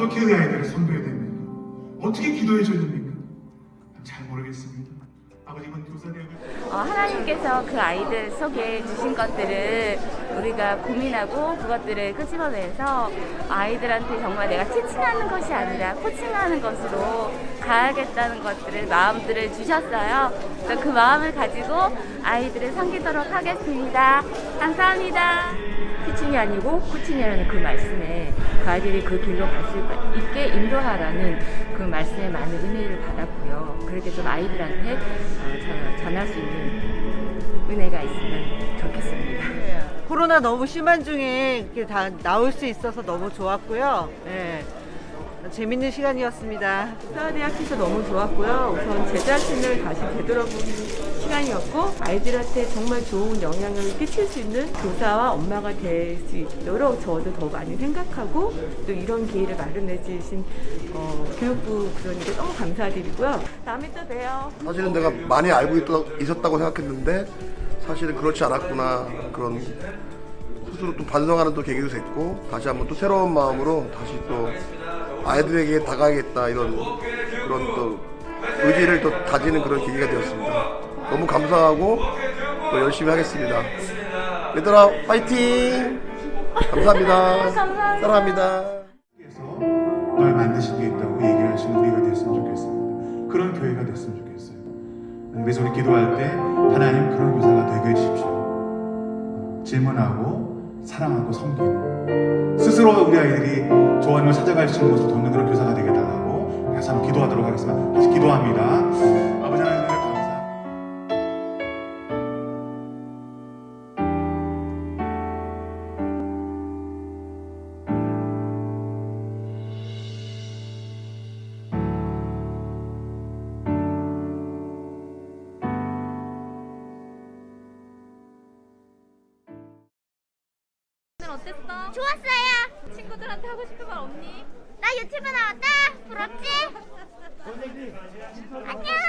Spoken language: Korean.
어떻게 그 아이들을 섬겨야 됩니까? 어떻게 기도해 줘야 됩니까? 잘 모르겠습니다. 아버님은 교사대학을 어, 하나님께서 그 아이들 속에 주신 것들을 우리가 고민하고 그것들을 끄집어내서 아이들한테 정말 내가 티칭하는 것이 아니라 코칭하는 것으로 가야겠다는 것들을 마음들을 주셨어요. 그 마음을 가지고 아이들을 섬기도록 하겠습니다. 감사합니다. 티칭이 아니고 코칭이라는 그 말씀에 그 아이들이 그 길로 갈 수 있게 인도하라는 그 말씀에 많은 은혜를 받았고요. 그렇게 좀 아이들한테 어, 전- 전할 수 있는 은혜가 있으면 좋겠습니다. 코로나 너무 심한 중에 이렇게 다 나올 수 있어서 너무 좋았고요. 예. 재밌는 시간이었습니다. 사대학교에서 너무 좋았고요. 우선 제 자신을 다시 되돌아보는 시간이었고 아이들한테 정말 좋은 영향을 끼칠 수 있는 교사와 엄마가 될 수 있도록 저도 더 많이 생각하고 또 이런 기회를 마련해 주신 어, 교육부 부장님께 너무 감사드리고요. 다음에 또 봬요. 사실은 내가 많이 알고 있, 있었다고 생각했는데 사실은 그렇지 않았구나 그런 스스로 또 반성하는 또 계기도 됐고 다시 한번 또 새로운 마음으로 다시 또 아이들에게 다가가겠다 이런 그런 또 의지를 또 다지는 그런 계기가 되었습니다. 너무 감사하고 또 열심히 하겠습니다. 얘들아 파이팅! 감사합니다. 사랑합니다. 위해서 기도할 때 하나님 그런 교사가 되게 해주십시오. 어, 질문하고 사랑하고 섬기는 스스로 우리 아이들이 조언을 찾아갈 수 있는 것을 돕는 그런 교사가 되게 달라고 한번 기도하도록 하겠습니다. 다시 기도합니다. 어땠어? 좋았어요. 친구들한테 하고 싶은 말 없니? 나 유튜브 나왔다. 부럽지? 안녕.